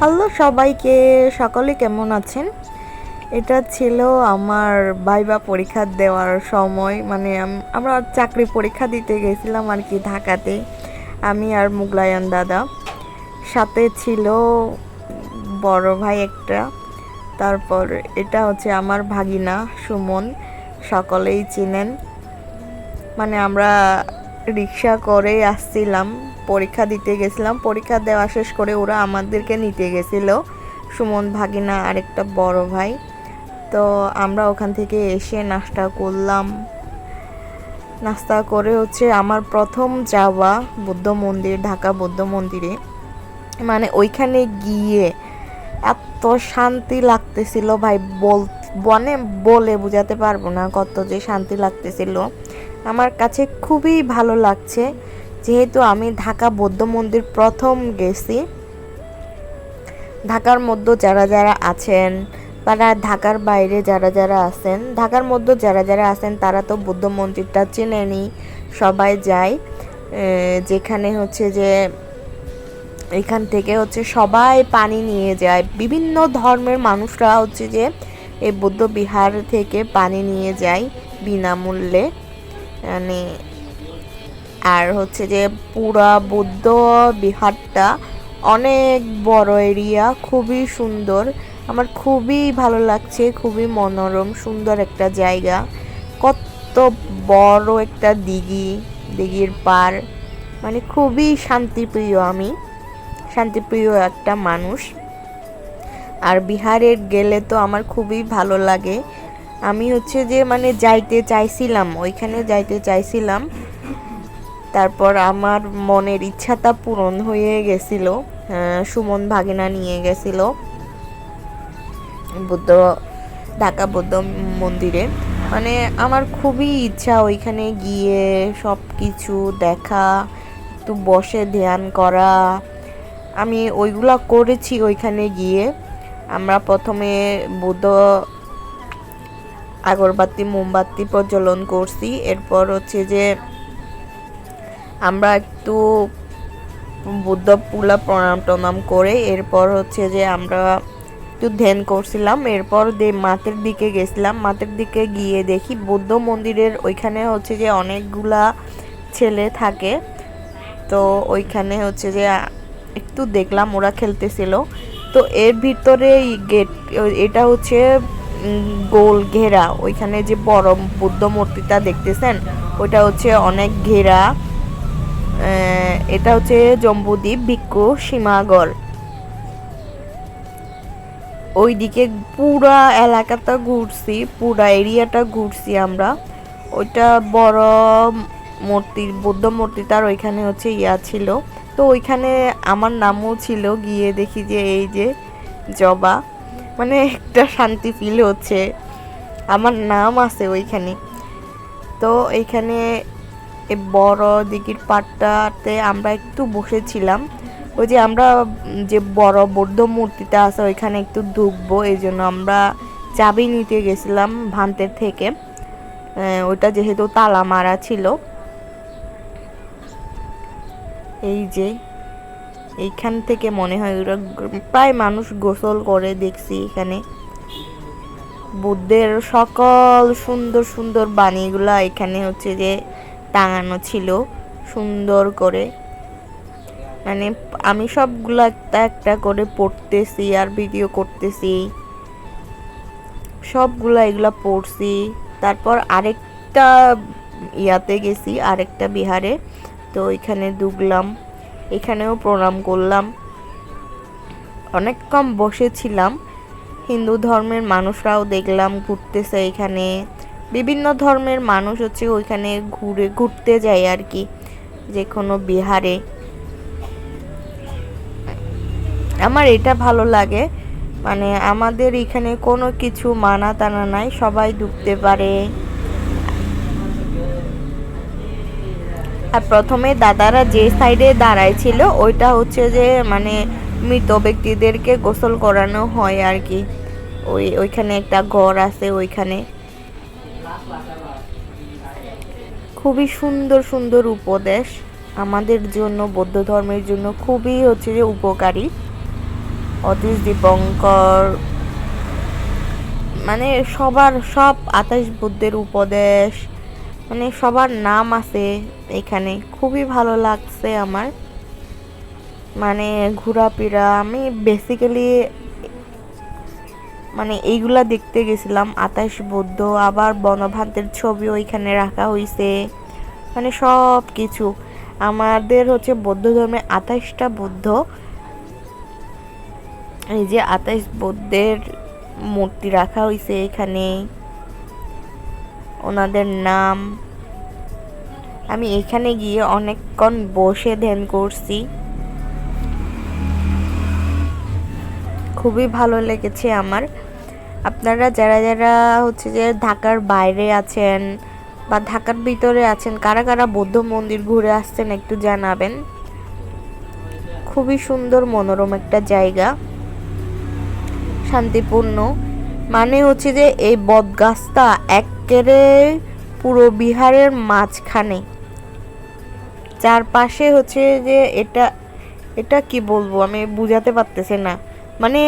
Hello সবাইকে, সকলে কেমন আছেন? এটা ছিল আমার বাইবা পরীক্ষা দেওয়ার সময় মানে আমরা চাকরি পরীক্ষা দিতে গেছিলাম আর কি ঢাকাতে, আমি আর মুগলায়ন দাদা। সাথে ছিল বড় ভাই একটা, তারপর এটা হচ্ছে আমার ভাগিনা সুমন, সকলেই চিনেন। মানে আমরা রিক্সা করে আসছিলাম পরীক্ষা দিতে গেছিলাম। পরীক্ষা দেওয়া শেষ করে ওরা আমাদেরকে নিতে গেছিল। সুমন ভাগিনা আরেকটা বড় ভাই। তো আমরা ওখান থেকে এসে নাস্তা করলাম। নাস্তা করে হচ্ছে আমার প্রথম যাওয়া বুদ্ধ মন্দির, ঢাকা বুদ্ধ মন্দিরে। মানে ওইখানে গিয়ে এত শান্তি লাগতেছিল ভাই, বল মানে বলে বোঝাতে পারব না কত যে শান্তি লাগতেছিল। আমার কাছে খুবই ভালো লাগছে। যেহেতু আমি ঢাকা বৌদ্ধ মন্দির প্রথম গেছি, ঢাকার মধ্যে যারা যারা আছেন, তারা ঢাকার বাইরে যারা যারা আছেন, ঢাকার মধ্যে যারা যারা আছেন, তারা তো বৌদ্ধ মন্দিরটা চেনেনি সবাই যায় যেখানে হচ্ছে যে, এখান থেকে হচ্ছে সবাই পানি নিয়ে যায়। বিভিন্ন ধর্মের মানুষরা হচ্ছে যে, এই বৌদ্ধ বিহার থেকে পানি নিয়ে যায় বিনামূল্যে। মানে আর হচ্ছে যে পুরা বৌদ্ধ বিহারটা অনেক বড় এরিয়া, খুবই সুন্দর। আমার খুবই ভালো লাগছে, খুবই মনোরম, সুন্দর একটা জায়গা। কত বড় একটা দিঘি, দিঘির পার। মানে খুবই শান্তিপ্রিয় আমি, শান্তিপ্রিয় একটা মানুষ। আর বিহারে গেলে তো আমার খুবই ভালো লাগে। আমি হচ্ছে যে মানে যাইতে চাইছিলাম, ওইখানে যাইতে চাইছিলাম। তারপর আমার মনের ইচ্ছাটা পূরণ হয়ে গেছিল সুমন ভাগিনা নিয়ে গেছিল, বুদ্ধ, ঢাকা বৌদ্ধ মন্দিরে। মানে আমার খুবই ইচ্ছা ওইখানে গিয়ে সব কিছু দেখা, একটু বসে ধ্যান করা। আমি ওইগুলা করেছি ওইখানে গিয়ে। আমরা প্রথমে বুদ্ধ আগরবাতি, মোমবাতি প্রজ্বলন করছি। এরপর হচ্ছে যে আমরা একটু বুদ্ধ পুলা প্রণাম টনাম করে এরপর হচ্ছে যে আমরা একটু ধ্যান করছিলাম, এরপর দে মাঠের দিকে গেছিলাম। মাতের দিকে গিয়ে দেখি বৌদ্ধ মন্দিরের ওইখানে হচ্ছে যে অনেকগুলা ছেলে থাকে। তো ওইখানে হচ্ছে যে একটু দেখলাম ওরা খেলতেছিল। তো এর ভিতরে গেট, এটা হচ্ছে গোল ঘেরা। ওইখানে যে বড় বুদ্ধ মূর্তিটা দেখতেছেন, ওইটা হচ্ছে অনেক ঘেরা। এটা হচ্ছে জম্বুদ্বীপ, ভিক্ষু, সীমাগড়। ওইদিকে পুরা এলাকাটা ঘুরছি, পুরা এরিয়াটা ঘুরছি আমরা। ওইটা বড় মূর্তির বৌদ্ধ মূর্তিটার ওইখানে হচ্ছে ইয়া ছিল। তো ওইখানে আমার নামও ছিল, গিয়ে দেখি যে এই যে জবা। মানে একটা শান্তি ফিল হচ্ছে। আমার নাম আছে ওইখানে। তো এইখানে এই বড় দিঘির পাটটাতে আমরা একটু বসেছিলাম। ওই যে আমরা, যে বড় বৌদ্ধ মূর্তিটা আছে, ওইখানে একটু ঢুকবো, এই জন্য আমরা চাবি নিতে গেছিলাম ভান্তের থেকে। ওইটা যেহেতু তালা মারা ছিল। এই যে, এইখান থেকে মনে হয় ওরা প্রায় মানুষ গোসল করে দেখছি এখানে। বুদ্ধের সকল সুন্দর সুন্দর বাণীগুলা এখানে হচ্ছে যে টাঙানো ছিল, সুন্দর করে। মানে আমি সবগুলো একটা একটা করে পড়তেছি আর ভিডিও করতেছি। সবগুলা এগুলা পড়ছি। তারপর আরেকটা ইয়াতে গেছি, আরেকটা বিহারে। তো এখানে ডুবলাম এখানেও প্রণাম করলাম। অনেকক্ষণ বসেছিলাম। হিন্দু ধর্মের মানুষরাও দেখলাম ঘুরতেছে এখানে। বিভিন্ন ধর্মের মানুষ হচ্ছে ওইখানে ঘুরে, ঘুরতে যায় আর কি, যে কোনো বিহারে। আমার এটা ভালো লাগে মানে আমাদের এখানে কোনো কিছু মানা টানা নাই, সবাই ঢুকতে পারে। আর প্রথমে দাদারা যে সাইডে দাঁড়ায় ছিল ওইটা হচ্ছে যে মানে মৃত ব্যক্তিদেরকে গোসল করানো হয় আর কি। ওই, ওইখানে একটা ঘর আছে ওইখানে। খুবই সুন্দর সুন্দর উপদেশ। আমাদের জন্য, বৌদ্ধ ধর্মের জন্য খুবই হচ্ছে যে উপকারী। অতীশ দীপঙ্কর মানে সবার, সব আতাশ বুদ্ধের উপদেশ মানে সবার নাম আছে এখানে। খুবই ভালো লাগছে আমার। মানে ঘোরাফেরা, আমি বেসিক্যালি মানে এইগুলা দেখতে গেছিলাম, আতাশ বৌদ্ধ, আবার বনভান্তের ছবি ওইখানে রাখা হয়েছে মানে সব কিছু আমাদের হচ্ছে বৌদ্ধ ধর্মে আঠাশটা বৌদ্ধ। এই যে আঠাশ বৌদ্ধের মূর্তি রাখা হয়েছে এখানে। ওনাদের নাম। আমি এখানে গিয়ে অনেকক্ষণ বসে ধ্যান করছি। খুবই ভালো লেগেছে আমার। আপনারা যারা যারা হচ্ছে যে ঢাকার বাইরে আছেন বা ঢাকার ভিতরে আছেন, কারা কারা বৌদ্ধ মন্দির ঘুরে আসছেন একটু জানাবেন। খুবই সুন্দর, মনোরম একটা জায়গা। শান্তিপূর্ণ। মানে হচ্ছে যে এই বটগাছটা একেবারে পুরো বিহারের মাঝখানে। চারপাশে হচ্ছে যে এটা এটা কি বলব? আমি বুঝাতে পারতেছি না। মানে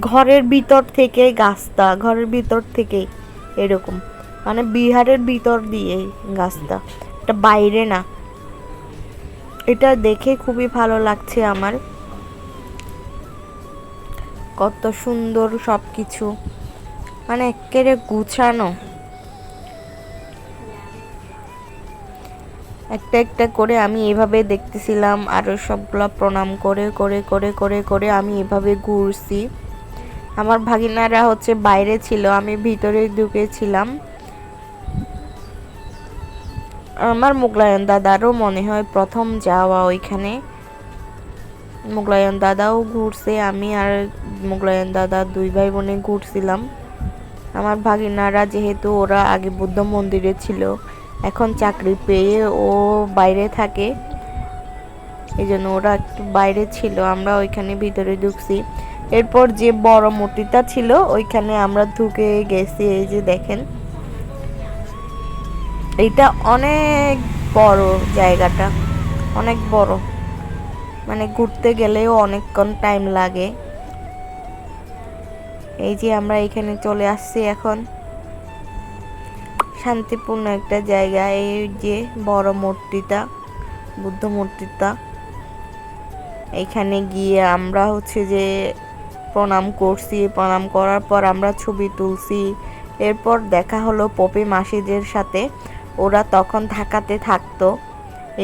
ঘরের ভিতর থেকে গাছটা, ঘরের ভিতর থেকে এরকম। মানে বিহারের ভিতর দিয়ে গাছটা। এটা বাইরে না। এটা দেখে খুবই ভালো লাগছে আমার। কত সুন্দর সব কিছু মানে একেবারে গুছানো। একটা একটা করে আমি এভাবে দেখতেছিলাম আর সবগুলো প্রণাম করে করে করে করে করে আমি এভাবে ঘুরছি। আমার ভাগিনারা হচ্ছে বাইরে ছিল, আমি ভিতরে ঢুকেছিলাম। আমার মুগলায়ন দাদারও মনে হয় প্রথম যাওয়া ওইখানে। মুগলায়ন দাদাও ঘুরছে, আমি আর মুগলায়ন দাদা দুই ভাই বোনে ঘুরছিলাম। আমার ভাগিনারা যেহেতু ওরা আগে বুদ্ধ মন্দিরে ছিল এখন চাকরি পেয়ে ও বাইরে থাকে। এই জন্য ওরা একটু বাইরে ছিল, আমরা ওইখানে ভিতরে ঢুকছি। এরপর যে বড় মূর্তিটা ছিল, ওইখানে আমরা ঢুকে গেছি, এই যে দেখেন। এটা অনেক বড় জায়গাটা, অনেক বড়। মানে ঘুরতে গেলেও অনেকক্ষণ টাইম লাগে। এই যে আমরা এখানে চলে আসছি এখন। শান্তিপূর্ণ একটা জায়গা, এই যে বড় মূর্তিটা, বুদ্ধ মূর্তিটা। এখানে গিয়ে আমরা হচ্ছে যে প্রণাম করছি, প্রণাম করার পর আমরা ছবি তুলছি। এরপর দেখা হলো পপি মাসিদের সাথে। ওরা তখন ঢাকাতে থাকতো।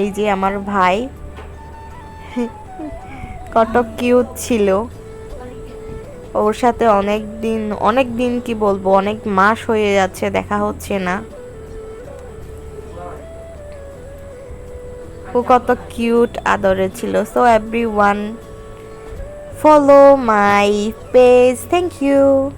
এই যে আমার ভাই, কত কিউট ছিল। ওর সাথে অনেক দিন অনেক দিন কি বলব, অনেক মাস হয়ে যাচ্ছে, দেখা হচ্ছে না। ও কত কিউট, আদরে ছিল। So every one follow my page thank you